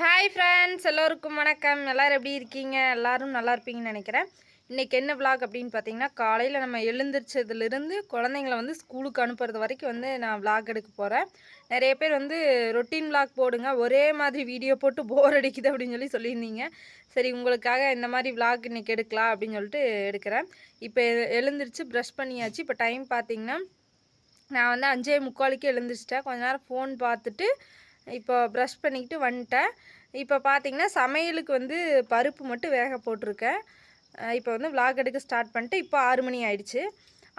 Hi friends எல்லோருக்கும் வணக்கம். எல்லோரும் எப்படி இருக்கீங்க? எல்லோரும் நல்லா இருப்பீங்கன்னு நினைக்கிறேன். இன்றைக்கி என்ன விளாக் அப்படின்னு பார்த்தீங்கன்னா காலையில் நம்ம எழுந்திரிச்சதுலேருந்து குழந்தைங்கள வந்து ஸ்கூலுக்கு அனுப்புறது வரைக்கும் வந்து நான் விளாக் எடுக்க போகிறேன் நிறைய பேர் வந்து ரொட்டீன் விளாக் போடுங்க. ஒரே மாதிரி வீடியோ போட்டு போர் அடிக்குது அப்படின்னு சொல்லி சொல்லியிருந்தீங்க. சரி உங்களுக்காக இந்த மாதிரி விளாக் இன்றைக்கி எடுக்கலாம் அப்படின்னு சொல்லிட்டு எடுக்கிறேன். இப்போ எழுந்திரிச்சு ப்ரஷ் பண்ணியாச்சு. இப்போ டைம் பார்த்தீங்கன்னா நான் வந்து அஞ்சே முக்காலுக்கு எழுந்திரிச்சிட்டேன். கொஞ்ச நேரம் ஃபோன் பார்த்துட்டு இப்போ ப்ரஷ் பண்ணிக்கிட்டு வந்துட்டேன் இப்போ பார்த்தீங்கன்னா சமையலுக்கு வந்து பருப்பு மட்டும் வேக போட்டிருக்கேன். இப்போ வந்து விளாக் எடுக்க ஸ்டார்ட் பண்ணிட்டு இப்போ ஆறு மணி ஆயிடுச்சு.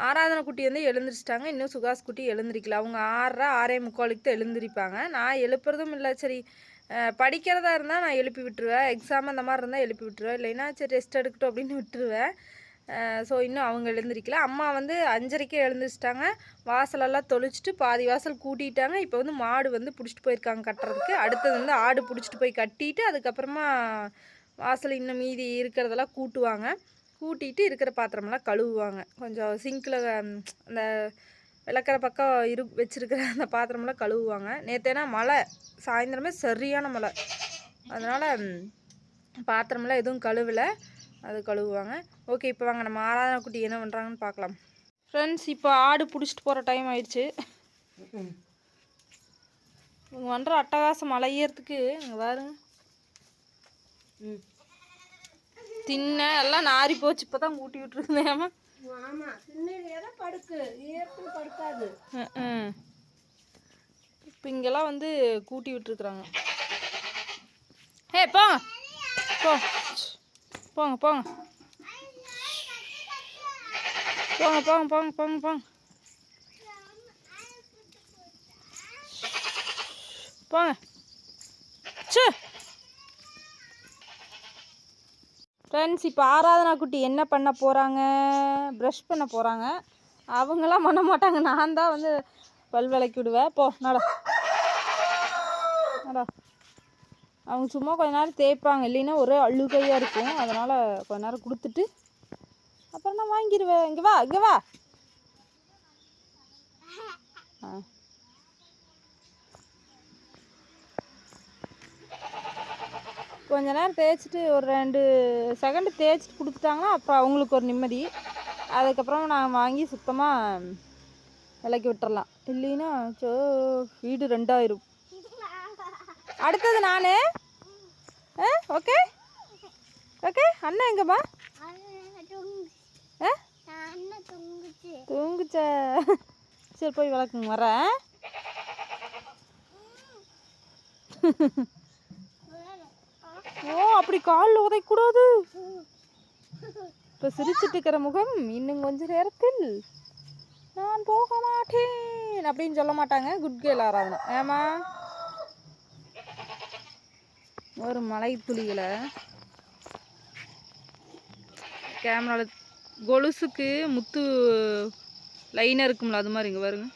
ஆராதனை குட்டி வந்து எழுந்திரிச்சிட்டாங்க. இன்னும் சுகாஸ் குட்டி எழுந்திரிக்கல. அவங்க ஆறரை ஆறே முக்காலுக்கு தான் எழுந்திரிப்பாங்க. நான் எழுப்புறதும் இல்லை. சரி படிக்கிறதா இருந்தால் நான் எழுப்பி விட்டுருவேன். எக்ஸாம் அந்த மாதிரி இருந்தால் எழுப்பி விட்டுருவேன். இல்லைன்னா சரி ரெஸ்ட் எடுக்கட்டும் அப்படின்னு விட்டுருவேன். ஸோ இன்னும் அவங்க எழுந்திருக்கல. அம்மா வந்து அஞ்சரைக்கே எழுந்திரிச்சிட்டாங்க. வாசலெல்லாம் தொளிச்சிட்டு பாதி வாசல் கூட்டிட்டாங்க. இப்போ வந்து மாடு வந்து பிடிச்சிட்டு போயிருக்காங்க கட்டுறதுக்கு. அடுத்தது வந்து ஆடு பிடிச்சிட்டு போய் கட்டிட்டு அதுக்கப்புறமா வாசல் இன்னும் மீதி இருக்கிறதெல்லாம் கூட்டுவாங்க. கூட்டிட்டு இருக்கிற பாத்திரமெல்லாம் கழுவுவாங்க. கொஞ்சம் சிங்கில் அந்த விளக்கிற பக்கம் இரு வச்சுருக்கிற அந்த பாத்திரமெல்லாம் கழுவுவாங்க. நேற்றுனா மழை சாயந்தரமே சரியான மழை. அதனால் பாத்திரமெல்லாம் எதுவும் கழுவலை. அது கழுவுவாங்க. ஓகே இப்போ வாங்க நம்ம ஆராதனை குட்டி என்ன பண்ணுறாங்கன்னு பார்க்கலாம் ஃப்ரெண்ட்ஸ் இப்போ ஆடு பிடிச்சிட்டு போகிற டைம் ஆயிடுச்சு. இவங்க பண்ணுற அட்டகாசம் மலையேறதுக்கு இங்கே பாருங்க. தின்ன எல்லாம் நாரி போச்சு இப்போ தான் கூட்டி விட்டுருந்தேன் ஆமா சின்ன படுக்கு. ஏற்று படுக்காது. இப்போ இங்கெல்லாம் வந்து கூட்டி விட்டுருக்குறாங்க. ஏ போங்க போ. போங்க போங்க. போங்க போங்க போங்க போங்க போங்க. போங்க. சே ஃப்ரெண்ட்ஸ் இப்போ ஆராதனா குட்டி என்ன பண்ண போகிறாங்க ப்ரஷ் பண்ண போகிறாங்க அவங்களாம் பண்ண மாட்டாங்க. நான் தான் வந்து பல் விளக்கி விடுவேன். போ நட நட. அவங்க சும்மா கொஞ்ச நேரம் தேய்ப்பாங்க. இல்லைன்னா ஒரே அழுகையாக இருக்கும். அதனால் கொஞ்ச நேரம் கொடுத்துட்டு அப்புறம் நான் வாங்கிடுவேன் இங்கே வா இங்கே வா. ஆ. கொஞ்ச நேரம் தேய்ச்சிட்டு ஒரு ரெண்டு செகண்டு தேய்ச்சிட்டு கொடுத்துட்டாங்கன்னா அப்புறம் அவங்களுக்கு ஒரு நிம்மதி. அதுக்கப்புறம் நான் வாங்கி சுத்தமாக விலைக்கு விட்டுறலாம். இல்லைன்னா சோ வீடு ரெண்டாயிரும். அடுத்தது நான் ஆ ஓகே? ஓகே அண்ணா எங்கம்மா ஆ? தூங்குச்சா? சரி போய் வளர்க்குங்க வரேன். ஓ அப்படி காலில் உதைக்கூடாது இப்போ சிரிச்சிட்டு இருக்கிற முகம் இன்னும் கொஞ்ச நேரத்தில் நான் போக மாட்டேன் அப்படின்னு சொல்ல மாட்டாங்க. குட் கேள் ஆராதனை. ஏமா ஒரு மலை புலிகளை கேமராவில் கொலுசுக்கு முத்து லைனாக இருக்கும்ல அது மாதிரி இங்கே பாருங்க.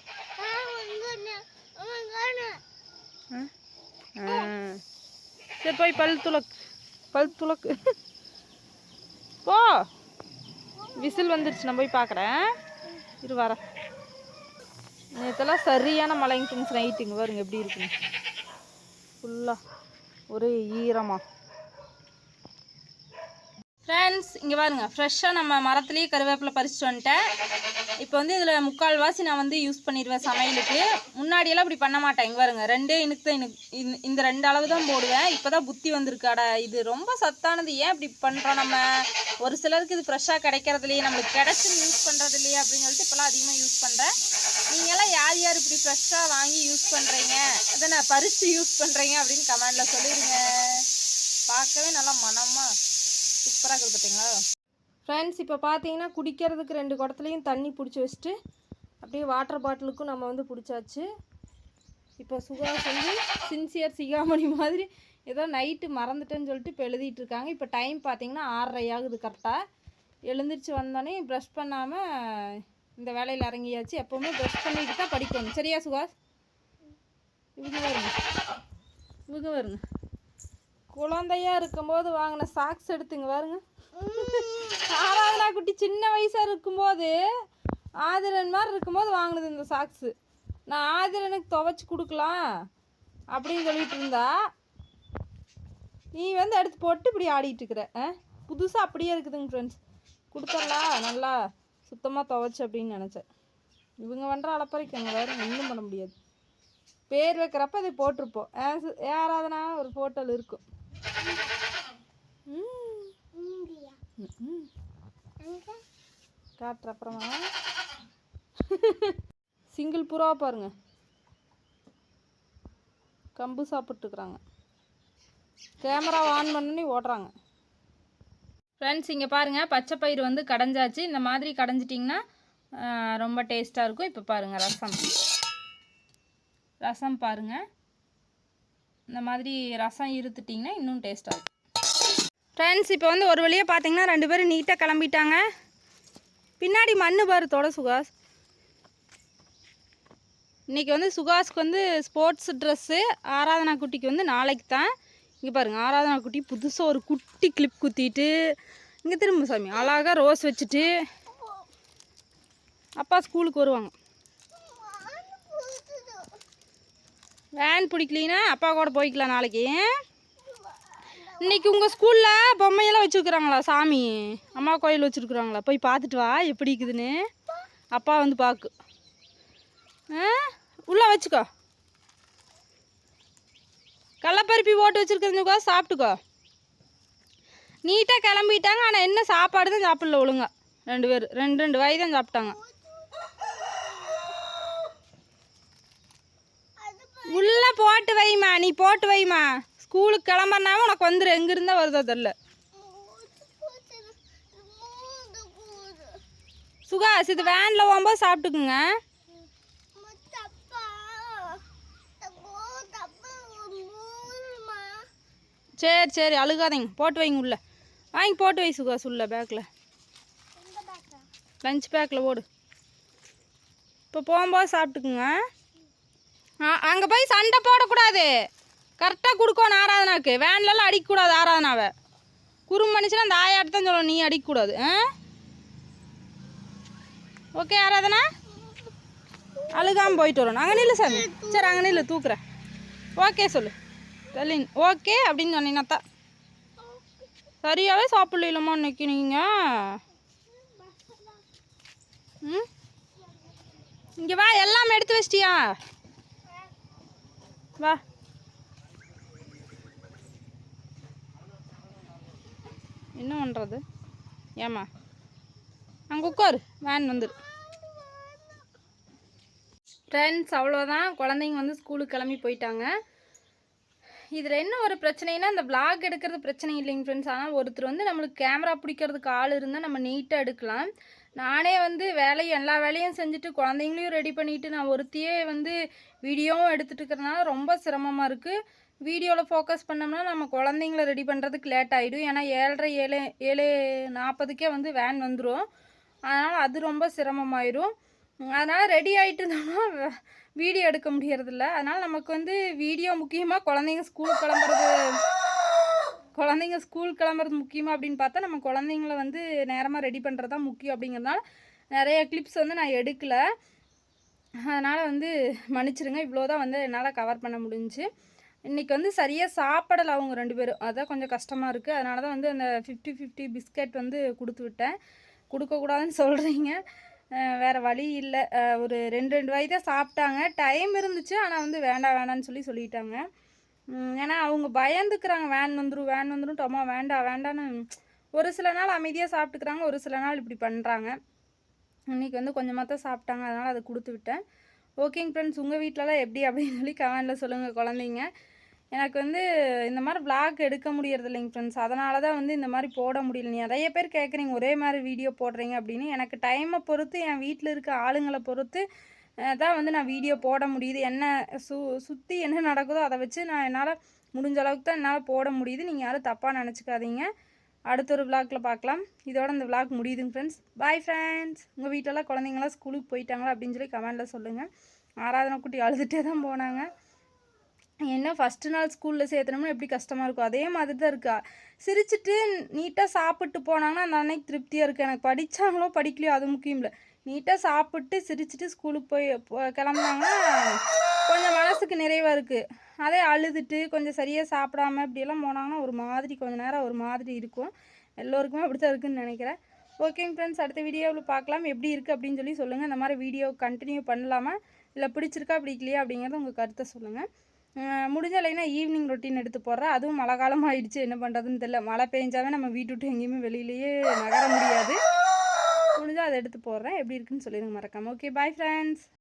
சரி போய் பல் துளக் பல் துளக்கு. போ. விசில் வந்துருச்சு நான் போய் பார்க்குறேன் இரு வரேன் நேற்றுலாம் சரியான மழைங்க ஃப்ரெண்ட்ஸ் நைட்டுங்க பாருங்க எப்படி இருக்குங்க ஃபுல்லாக ஒரே ஈரமா. ஃப்ரெண்ட்ஸ் இங்கே பாருங்க. ஃப்ரெஷ்ஷாக நம்ம மரத்துலேயே கருவேப்பிலை பறிச்சுட்டு வந்துட்டேன். இப்போ வந்து இதில் முக்கால்வாசி நான் வந்து யூஸ் பண்ணிடுவேன் சமையலுக்கு. முன்னாடியெல்லாம் இப்படி பண்ண மாட்டேன். இங்கே வருங்க ரெண்டே இனுக்கு தான் இனுக்கு இந்த- இந்த ரெண்டு அளவு தான் போடுவேன். இப்போ தான் புத்தி வந்திருக்காடா இது ரொம்ப சத்தானது. ஏன் இப்படி பண்ணுறோம் நம்ம? ஒரு சிலருக்கு இது ஃப்ரெஷ்ஷாக கிடைக்கிறதுலையே நம்மளுக்கு கிடச்சி யூஸ் பண்ணுறது இல்லையே அப்படின்னு சொல்லிட்டு இப்போலாம் அதிகமாக யூஸ் பண்ணுறேன் நீங்களாம் யார் யார் இப்படி ஃப்ரெஷ்ஷாக வாங்கி யூஸ் பண்ணுறீங்க அதை நான் பறித்து யூஸ் பண்ணுறீங்க அப்படின்னு கமெண்டில் சொல்லிடுங்க பார்க்கவே நல்லா மனமாக சூப்பராக இருக்குது பார்த்தீங்களா ஃப்ரெண்ட்ஸ் இப்போ பார்த்தீங்கன்னா குடிக்கிறதுக்கு ரெண்டு குடத்துலையும் தண்ணி பிடிச்சி வச்சுட்டு அப்படியே வாட்டர் பாட்டிலுக்கும் நம்ம வந்து பிடிச்சாச்சு. இப்போ சுகாஸ் வந்து சின்சியர் சிகாமணி மாதிரி ஏதோ நைட்டு மறந்துட்டேன்னு சொல்லிட்டு இப்போ எழுதிட்டு இருக்காங்க. இப்போ டைம் பார்த்தீங்கன்னா ஆறரை ஆகுது கரெக்டாக எழுந்திரிச்சு வந்தோடனே ப்ரஷ் பண்ணாமல் இந்த வேலையில் இறங்கியாச்சு. எப்போவுமே ப்ரஷ் பண்ணிட்டு தான் படிக்கணும். சரியா சுகாஸ் இவங்க வருங்க. இவங்க வருங்க. குழந்தையா இருக்கும்போது வாங்கின சாக்ஸ் எடுத்துங்க பாருங்க. ஆராதனா குட்டி சின்ன வயசாக இருக்கும்போது ஆதிரன் மாதிரி இருக்கும்போது வாங்கினது இந்த சாக்ஸு நான் ஆதிரனுக்கு துவைச்சி கொடுக்கலாம் அப்படின்னு சொல்லிட்டு இருந்தா நீ வந்து எடுத்து போட்டு இப்படி ஆடிட்டு இருக்கிற புதுசாக அப்படியே இருக்குதுங்க ஃப்ரெண்ட்ஸ் கொடுத்துடலாம் நல்லா சுத்தமாக துவைச்சு அப்படின்னு நினச்சேன். இவங்க பண்ணுற அளப்பறைக்கு வேறு ஒன்றும் பண்ண முடியாது. பேர் வைக்கிறப்ப இதை போட்டிருப்போம். ஆ, ஆராதனா ஒரு ஃபோட்டோவில் இருக்கும். ம். காட்டுற அப்புறமா. சிங்கிள் புறாவை பாருங்க. கம்பு சாப்பிட்டுருக்குறாங்க. கேமரா ஆன் பண்ணி ஓடுறாங்க. ஃப்ரெண்ட்ஸ் இங்கே பாருங்கள் பச்சை பயிர் வந்து கடைஞ்சாச்சு. இந்த மாதிரி கடைஞ்சிட்டிங்கன்னா ரொம்ப டேஸ்ட்டாக இருக்கும். இப்போ பாருங்கள் ரசம். ரசம் பாருங்கள் இந்த மாதிரி ரசம் இருத்துட்டிங்கன்னா இன்னும் டேஸ்ட்டாக இருக்கும். ஃப்ரெண்ட்ஸ் இப்போ வந்து ஒரு வழியாக பார்த்தீங்கன்னா ரெண்டு பேரும் நீட்டாக கிளம்பிட்டாங்க. பின்னாடி மண்ணு பாரு தொட சுகாஸ் இன்றைக்கி வந்து சுகாஸ்க்கு வந்து ஸ்போர்ட்ஸ் ட்ரெஸ்ஸு ஆராதனா குட்டிக்கு வந்து நாளைக்கு தான். இங்கே பாருங்கள் ஆராதனா குட்டி புதுசாக ஒரு குட்டி கிளிப் குத்திட்டு இங்கே திரும்ப சாமி அழகாக ரோஸ் வச்சுட்டு அப்பா ஸ்கூலுக்கு வருவாங்க. வேன் பிடிக்கலின்னா அப்பா கூட போய்க்கலாம் நாளைக்கு. இன்னைக்கு உங்கள் ஸ்கூலில் பொம்மையெல்லாம் வச்சுருக்குறாங்களா சாமி? அம்மா கோயில் வச்சுருக்குறாங்களா? போய் பார்த்துட்டு வா எப்படி இருக்குதுன்னு. அப்பா வந்து பார்க்கு ஆ? உள்ளே வச்சுக்கோ. கடலப்பருப்பி போட்டு வச்சுருக்கிறதுக்கோ சாப்பிட்டுக்கோ. நீட்டாக கிளம்பிட்டாங்க ஆனால் என்ன சாப்பாடு தான் சாப்பிடல ஒழுங்கா. ரெண்டு பேர் ரெண்டு ரெண்டு வாய் தான் சாப்பிட்டாங்க. உள்ளே போட்டு வைமா நீ போட்டு வைமா ஸ்கூலுக்கு கிளம்புனாம உனக்கு வந்துடு எங்க வருதோ தெரில சுகாஸ் இது வேனில் போகும்போது சாப்பிட்டுக்குங்க. சரி சரி அழுகாதீங்க. போட்டு வைங்க உள்ள. வாங்கி போட்டு வை சுகா உள்ள பேக்கில் லஞ்ச் பேக்கில் ஓடு இப்போ போகும்போது சாப்பிட்டுக்குங்க. ஆ அங்கே போய் சண்டை போடக்கூடாது. கரெக்டாக கொடுக்கணும் ஆராதனாக்கு. வேன்லலாம் அடிக்கக்கூடாது ஆராதனாவை. குறும் மனுஷனா அந்த ஆயாட்டு தான் சொல்லணும் நீ அடிக்கக்கூடாது. ஆ? ஓகே ஆராதனா? அழுகாமல் போயிட்டு வரணும் அங்கே நில்லு சாமி. சரி அங்கே நில்லு தூக்குறேன். ஓகே சொல்லு. தெலின் ஓகே அப்படின்னு சொன்னீங்கன்னா தான் சரியாகவே சாப்பிடலாமா இன்னைக்கு நீங்கள் ம்? இங்கே வா எல்லாம் எடுத்து வச்சிட்டியா? வா. என்ன பண்ணுறது ஏம்மா? அங்கே உட்காரு. வேன் வந்துரு. ஃப்ரெண்ட்ஸ் அவ்வளோதான் குழந்தைங்க வந்து ஸ்கூலுக்கு கிளம்பி போயிட்டாங்க. இதில் என்ன ஒரு பிரச்சனைனா இந்த vlog எடுக்கிறது பிரச்சனை இல்லைங்க ஃப்ரெண்ட்ஸ் ஆனால் ஒருத்தர் வந்து நம்மளுக்கு கேமரா பிடிக்கிறதுக்கு ஆள் இருந்தால் நம்ம நீட்டாக எடுக்கலாம். நானே வந்து வேலையும் எல்லா வேலையும் செஞ்சுட்டு குழந்தைங்களையும் ரெடி பண்ணிவிட்டு நான் ஒருத்தையே வந்து வீடியோவும் எடுத்துகிட்டு இருக்கிறதுனால ரொம்ப சிரமமாக இருக்குது வீடியோவில் ஃபோக்கஸ் பண்ணோம்னா நம்ம குழந்தைங்கள ரெடி பண்ணுறதுக்கு லேட் ஆகிடும் ஏன்னா ஏழரை ஏழு ஏழு நாற்பதுக்கே வந்து வேன் வந்துடும் அதனால் அது ரொம்ப சிரமமாயிடும் அதனால் ரெடி ஆகிட்டு இருந்தோம்னா வீடியோ எடுக்க முடியறதில்ல. அதனால் நமக்கு வந்து வீடியோ முக்கியமாக குழந்தைங்க ஸ்கூல் கிளம்புறது குழந்தைங்க ஸ்கூல் கிளம்புறது முக்கியமாக அப்படின்னு பார்த்தா நம்ம குழந்தைங்கள வந்து நேரமாக ரெடி பண்ணுறது தான் முக்கியம் அப்படிங்கிறதுனால நிறைய கிளிப்ஸ் வந்து நான் எடுக்கலை. அதனால் வந்து மன்னிச்சிருங்க. இவ்வளோ தான் வந்து என்னால் கவர் பண்ண முடிஞ்சு இன்றைக்கி வந்து சரியாக சாப்பிடலை அவங்க ரெண்டு பேரும். அதான் கொஞ்சம் கஷ்டமாக இருக்குது அதனால தான் வந்து அந்த ஃபிஃப்டி ஃபிஃப்டி பிஸ்கட் வந்து கொடுத்து விட்டேன். கொடுக்கக்கூடாதுன்னு சொல்கிறீங்க வேறு வழி இல்லை. ஒரு ரெண்டு ரெண்டு வாய் தான் சாப்பிட்டாங்க. டைம் இருந்துச்சு. ஆனால் வந்து வேண்டாம் வேண்டாம்னு சொல்லி சொல்லிட்டாங்க. ஏன்னா அவங்க பயந்துக்கிறாங்க. வேன் வந்துடும் வேன் வந்துடும் டொமா வேண்டாம் வேண்டான்னு. ஒரு சில நாள் அமைதியாக சாப்பிட்டுக்கிறாங்க. ஒரு சில நாள் இப்படி பண்ணுறாங்க இன்றைக்கி வந்து கொஞ்சமாக தான் சாப்பிட்டாங்க. அதனால் அதை கொடுத்து விட்டேன். ஓகேங்க ஃப்ரெண்ட்ஸ் உங்கள் வீட்டிலலாம் எப்படி அப்படின்னு சொல்லி கமெண்டில் சொல்லுங்கள் குழந்தைங்க. எனக்கு வந்து இந்த மாதிரி விளாக் எடுக்க முடியறது இல்லைங்க ஃப்ரெண்ட்ஸ் அதனால தான் வந்து இந்த மாதிரி போட முடியல. நீ நிறைய பேர் கேட்குறீங்க ஒரே மாதிரி வீடியோ போடுறீங்க அப்படின்னு. எனக்கு டைமை பொறுத்து என் வீட்டில் இருக்க ஆளுங்களை பொறுத்து தான் வந்து நான் வீடியோ போட முடியுது. என்ன சு சுற்றி என்ன நடக்குதோ அதை வச்சு நான் என்னால் முடிஞ்ச அளவுக்கு தான் என்னால் போட முடியுது. நீங்கள் யாரும் தப்பாக நினச்சிக்காதீங்க. அடுத்த ஒரு vlogல பார்க்கலாம் இதோட இந்த விளாக் முடியுதுங்க ஃப்ரெண்ட்ஸ் பாய் ஃப்ரெண்ட்ஸ் உங்கள் வீட்டிலலாம் குழந்தைங்களாம் ஸ்கூலுக்கு போயிட்டாங்களா அப்படின்னு சொல்லி கமெண்டில் சொல்லுங்கள் ஆராதனை குட்டி அழுதுகிட்டே தான் போனாங்க. என்ன ஃபஸ்ட்டு நாள் ஸ்கூலில் சேர்த்தனோம்னா எப்படி கஷ்டமாக இருக்கும்? அதே மாதிரி தான் இருக்கா? சிரிச்சிட்டு நீட்டாக சாப்பிட்டு போனாங்கன்னா அந்த அன்னைக்கு திருப்தியாக இருக்குது எனக்கு படித்தாங்களோ படிக்கலையோ அது முக்கியம் இல்லை. நீட்டாக சாப்பிட்டு சிரிச்சிட்டு ஸ்கூலுக்கு போய் கிளம்புனாங்கன்னா கொஞ்சம் மனசுக்கு நிறைவாக இருக்குது அதே அழுதுட்டு கொஞ்சம் சரியாக சாப்பிடாம இப்படியெல்லாம் போனாங்கன்னா ஒரு மாதிரி கொஞ்சம் நேரம் ஒரு மாதிரி இருக்கும். எல்லோருக்குமே அப்படி தான் இருக்குதுன்னு நினைக்கிறேன். ஓகேங்க ஃப்ரெண்ட்ஸ் அடுத்த வீடியோவில் பார்க்கலாம். எப்படி இருக்குது அப்படின்னு சொல்லி சொல்லுங்கள் இந்த மாதிரி வீடியோ கண்டினியூ பண்ணலாமா? இல்லை பிடிச்சிருக்கா பிடிக்கலையா அப்படிங்கிறத உங்கள் கருத்தை சொல்லுங்கள் முடிஞ்ச இல்லைன்னா ஈவினிங் ரொட்டீன் எடுத்து போடுறேன். அதுவும் மழை காலம் ஆயிடுச்சு. என்ன பண்ணுறதுன்னு தெரியல. மழை பெஞ்சாவே நம்ம வீட்டு விட்டு எங்கேயுமே வெளியிலேயே நகர முடியாது. முடிஞ்சால் அதை எடுத்து போடுறேன். எப்படி இருக்குன்னு சொல்லிடுங்க மறக்காமல் ஓகே பாய் ஃப்ரெண்ட்ஸ்